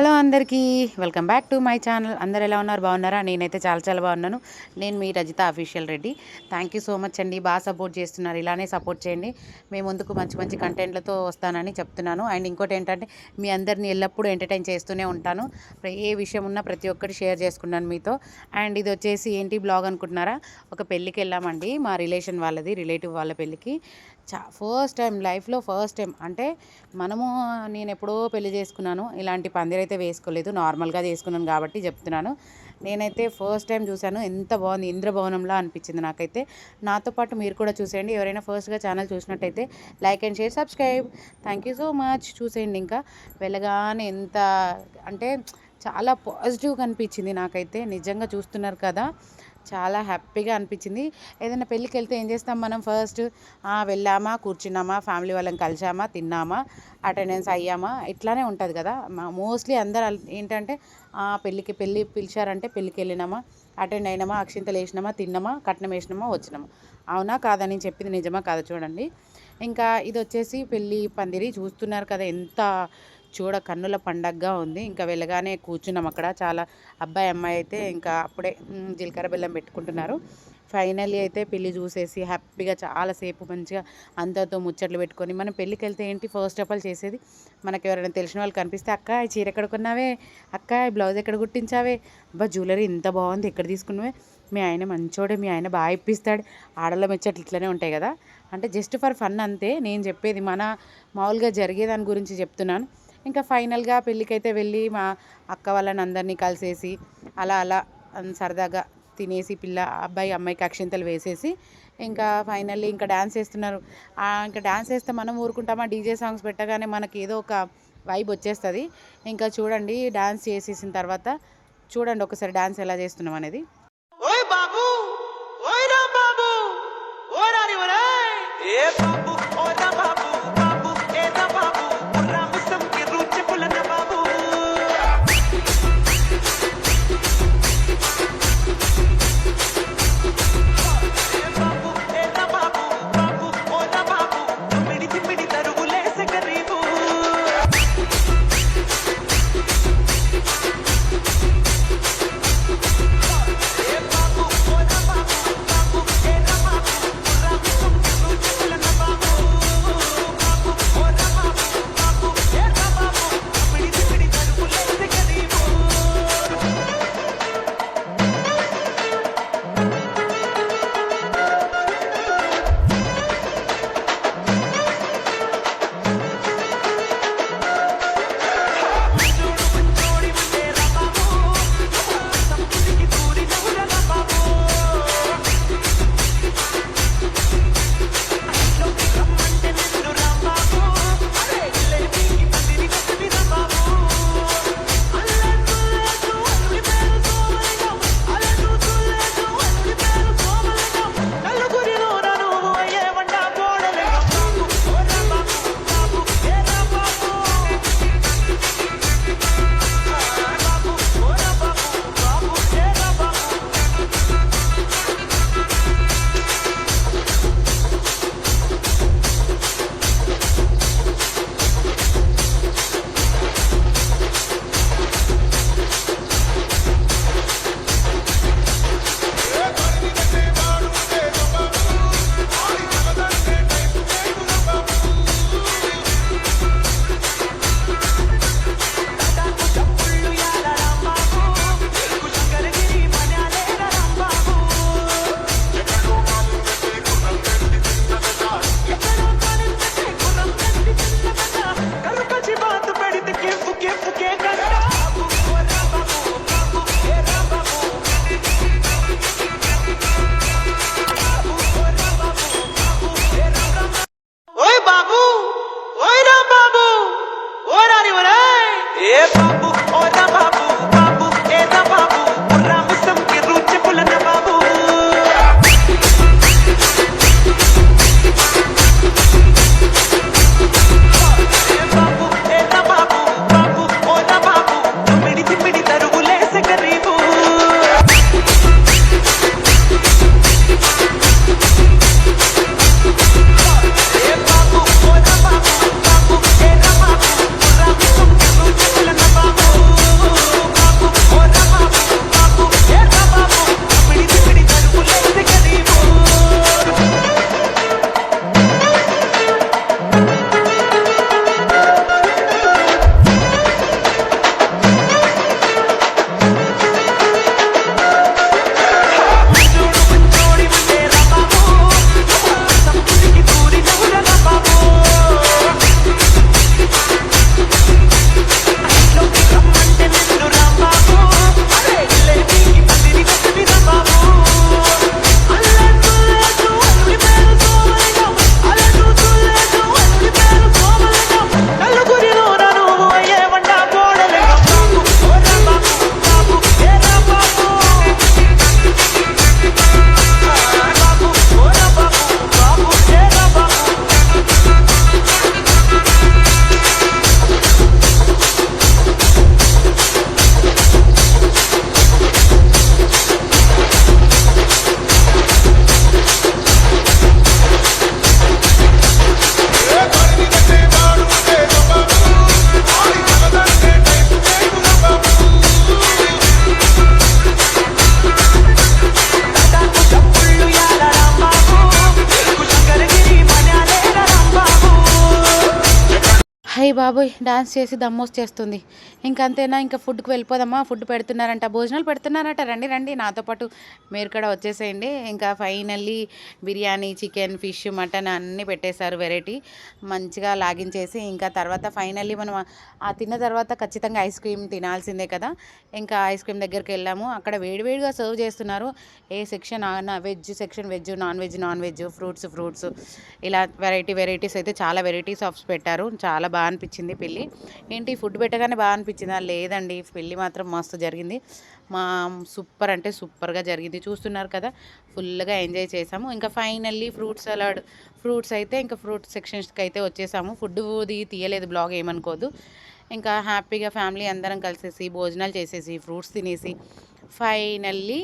Hello అందరికీ welcome back to my channel. అందరు ఎలా ఉన్నారు? బాగున్నారా? నేనైతే చాలా చాలా బాగున్నాను. నేను మీ Rajitha official Reddy. Thank you so much అండి. బాగా సపోర్ట్ చేస్తున్నారు. ఇలానే సపోర్ట్ చేయండి. మేము ముందుకు మంచి మంచి కంటెంట్లతో వస్తానని చెప్తున్నాను. అండ్ ఇంకోటి ఏంటంటే మీ అందరిని ఎల్లప్పుడూ ఎంటర్టైన్ చేస్తూనే ఉంటాను. ఏ విషయం ఉన్నా ప్రతి ఒక్కటి షేర్ చేసుకున్నాను మీతో. అండ్ ఇది వచ్చేసి ఏంటి బ్లాగ్ అనుకుంటున్నారా? ఒక పెళ్ళికి వెళ్ళామండి. మా రిలేషన్ వాళ్ళది రిలేటివ్ వాళ్ళ పెళ్ళికి. చా ఫస్ట్ టైం లైఫ్లో ఫస్ట్ టైం అంటే మనము నేను ఎప్పుడో పెళ్ళి చేసుకున్నాను. ఇలాంటి పందిరైతే వేసుకోలేదు. నార్మల్గా చేసుకున్నాను కాబట్టి చెప్తున్నాను. నేనైతే ఫస్ట్ టైం చూశాను. ఎంత బాగుంది ఇంద్రభవనంలా అనిపించింది నాకైతే. నాతో పాటు మీరు కూడా చూసేయండి. ఎవరైనా ఫస్ట్గా ఛానల్ చూసినట్టయితే like and share subscribe thank you so much చూసేయండి ఇంకా. వెళ్ళగానే ఎంత అంటే చాలా పాజిటివ్గా అనిపించింది నాకైతే. నిజంగా చూస్తున్నారు కదా. చాలా హ్యాపీగా అనిపించింది. ఏదైనా పెళ్ళికి వెళ్తే ఏం చేస్తాం మనం? ఫస్ట్ వెళ్ళామా కూర్చున్నామా ఫ్యామిలీ వాళ్ళని కలిసామా తిన్నామా అటెండెన్స్ అయ్యామా? ఇట్లానే ఉంటుంది కదా. మోస్ట్లీ అందరు ఏంటంటే పెళ్ళికి పెళ్ళి పిలిచారంటే పెళ్ళికి వెళ్ళినామా అటెండ్ అయినామా అక్షింతలు వేసినామా తిన్నామా కట్నం వేసినామా వచ్చినామా. అవునా కాదని చెప్పింది నిజమా కాదా చూడండి. ఇంకా ఇది వచ్చేసి పెళ్ళి పందిరి. చూస్తున్నారు కదా ఎంత చూడ కన్నుల పండగగా ఉంది. ఇంకా వెళ్ళగానే కూర్చున్నాం అక్కడ. చాలా అబ్బాయి అమ్మాయి అయితే ఇంకా అప్పుడే జీలకర్ర బెల్లం పెట్టుకుంటున్నారు. ఫైనల్లీ అయితే పెళ్ళి చూసేసి హ్యాపీగా చాలాసేపు మంచిగా అందరితో ముచ్చట్లు పెట్టుకొని మనం పెళ్ళికి వెళ్తే ఏంటి ఫస్ట్ ఆఫ్ ఆల్ చేసేది? మనకు ఎవరైనా తెలిసిన వాళ్ళు కనిపిస్తే అక్క చీర ఎక్కడ కొన్నావే? అక్క బ్లౌజ్ ఎక్కడ కుట్టించావే? అబ్బా జ్యువెలరీ ఇంత బాగుంది ఎక్కడ తీసుకున్నావే? మీ ఆయన మంచోడే మీ ఆయన బాగా ఇప్పిస్తాడు. ఆడల మెచ్చట్లు ఇట్లనే ఉంటాయి కదా? అంటే జస్ట్ ఫర్ ఫన్ అంతే. నేను చెప్పేది మన మామూలుగా జరిగేదాని గురించి చెప్తున్నాను. ఇంకా ఫైనల్గా పెళ్ళికైతే వెళ్ళి మా అక్క వాళ్ళని అందరినీ కలిసేసి అలా అలా సరదాగా తినేసి పిల్ల అబ్బాయి అమ్మాయికి అక్షింతలు వేసేసి ఇంకా ఫైనల్లీ ఇంకా డ్యాన్స్ వేస్తున్నారు. ఇంకా డ్యాన్స్ వేస్తే మనం ఊరుకుంటామా? డీజే సాంగ్స్ పెట్టగానే మనకి ఏదో ఒక వైబ్ వచ్చేస్తుంది. ఇంకా చూడండి డ్యాన్స్ చేసేసిన తర్వాత చూడండి ఒకసారి డ్యాన్స్ ఎలా చేస్తున్నాం అనేది. ఓయ్ బాబు! ఓయ్ రా బాబు! ఏ బాబు! హై బాబోయ్ డాన్స్ చేసి దమ్మొచ్చేస్తుంది ఇంకా అంతేనా ఇంకా ఫుడ్కి వెళ్ళిపోదామా? ఫుడ్ పెడుతున్నారంట. భోజనాలు పెడుతున్నారట. రండి రండి. నాతో పాటు మీరు కూడా వచ్చేసేయండి. ఇంకా finally biryani chicken fish mutton అన్నీ పెట్టేశారు వెరైటీ మంచిగా లాగించేసి ఇంకా తర్వాత ఫైనల్లీ మనం ఆ- ఆ తిన్న తర్వాత ఖచ్చితంగా ఐస్ క్రీమ్ తినాల్సిందే కదా. ఇంకా ఐస్ క్రీమ్ దగ్గరికి వెళ్ళాము. అక్కడ వేడివేడిగా సర్వ్ చేస్తున్నారు. A section veg section veg non veg non veg fruits fruits ఇలా వెరైటీ వెరైటీస్ అయితే చాలా వెరైటీస్ ఆఫ్స్ పెట్టారు. చాలా బాగా అనిపించింది పెళ్ళి. ఏంటి ఫుడ్ పెట్టగానే బాగా అనిపించిందా? లేదండి పెళ్ళి మాత్రం మస్తు జరిగింది. మా సూపర్ అంటే సూపర్గా జరిగింది. చూస్తున్నారు కదా ఫుల్గా ఎంజాయ్ చేసాము. ఇంకా ఫైనల్లీ ఫ్రూట్ సలాడ్ ఫ్రూట్స్ అయితే ఇంకా ఫ్రూట్ సెక్షన్స్కి అయితే వచ్చేసాము. ఫుడ్ తీయలేదు బ్లాగ్ ఏమనుకోదు. ఇంకా హ్యాపీగా ఫ్యామిలీ అందరం కలిసేసి భోజనాలు చేసేసి ఫ్రూట్స్ తినేసి ఫైనల్లీ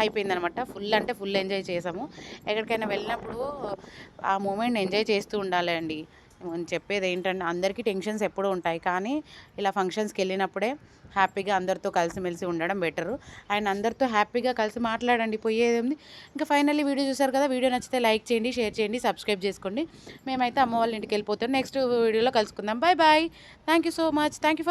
అయిపోయిందనమాట. ఫుల్ అంటే ఫుల్ ఎంజాయ్ చేసాము. ఎక్కడికైనా వెళ్ళినప్పుడు ఆ మూమెంట్ ఎంజాయ్ చేస్తూ ఉండాలండి. నేను చెప్పేది ఏంటంటే అందరికీ టెన్షన్స్ ఎప్పుడూ ఉంటాయి. కానీ ఇలా ఫంక్షన్స్కి వెళ్ళినప్పుడే హ్యాపీగా అందరితో కలిసిమెలిసి ఉండడం బెటరు అండ్ అందరితో హ్యాపీగా కలిసి మాట్లాడండి. పోయేది ఉంది ఇంకా ఫైనల్లీ వీడియో చూసారు కదా వీడియో నచ్చితే లైక్ చేయండి షేర్ చేయండి సబ్స్క్రైబ్ చేసుకోండి. మేమైతే అమ్మ వాళ్ళ ఇంటికి వెళ్ళిపోతాం. నెక్స్ట్ వీడియోలో కలుసుకుందాం. Bye bye thank you so much thank you for